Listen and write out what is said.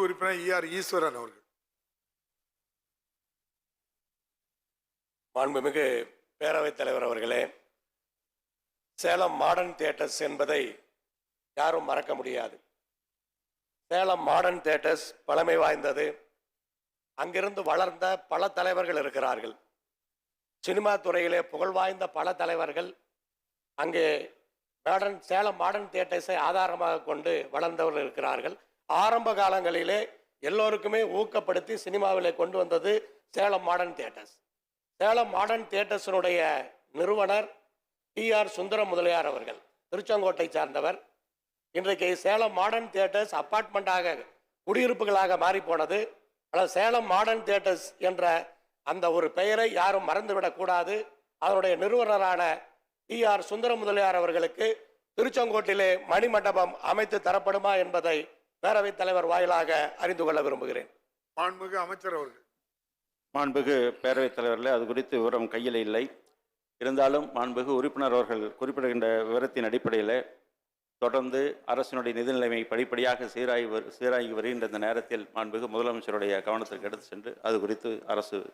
மாண்புமிகு உறுப்பினர் இஆர் ஈஸ்வரன் அவர்கள். மாண்புமிகு பேரவைத் தலைவர் அவர்களே சேலம் மாடர்ன் தியேட்டர்ஸ் என்பதை யாரும் மறக்க முடியாது. சேலம் மாடர்ன் தியேட்டர்ஸ் பழமை வாய்ந்தது. அங்கிருந்து வளர்ந்த பல தலைவர்கள் இருக்கிறார்கள். சினிமா துறையிலே புகழ் வாய்ந்த பல தலைவர்கள் அங்கே மாடர்ன் சேலம் மாடர்ன் தியேட்டர்ஸை ஆதாரமாக கொண்டு வளர்ந்தவர்கள் இருக்கிறார்கள். ஆரம்ப காலங்களிலே எல்லோருக்குமே ஊக்கப்படுத்தி சினிமாவிலே கொண்டு வந்தது Salem modern theatres. Salem modern தியேட்டர்ஸினுடைய நிறுவனர் டி ஆர் சுந்தர முதலியார் அவர்கள் திருச்செங்கோட்டை சார்ந்தவர். இன்றைக்கு சேலம் மாடர்ன் தியேட்டர்ஸ் அப்பார்ட்மெண்ட்டாக குடியிருப்புகளாக மாறிப்போனது. ஆனால் சேலம் மாடர்ன் தியேட்டர்ஸ் என்ற அந்த ஒரு பெயரை யாரும் மறந்துவிடக்கூடாது அதனுடைய நிறுவனரான டி ஆர் சுந்தர முதலியார் அவர்களுக்கு திருச்செங்கோட்டிலே மணிமண்டபம் அமைத்து தரப்படுமா என்பதை பேரவைத் தலைவர் வாயிலாக அறிந்து கொள்ள விரும்புகிறேன். மாண்புமிகு அமைச்சர் அவர்கள். மாண்புகு பேரவைத் தலைவர்களே அது குறித்து விவரம் கையில் இல்லை. இருந்தாலும் மாண்புகு உறுப்பினர் அவர்கள் குறிப்பிடுகின்ற விவரத்தின் அடிப்படையில் தொடர்ந்து அரசினுடைய நிதி நிலைமை படிப்படியாக சீராகி வரு- சீராகி வருகின்ற இந்த நேரத்தில் மாண்புகு முதலமைச்சருடைய கவனத்திற்கு எடுத்து சென்று அது குறித்து அரசு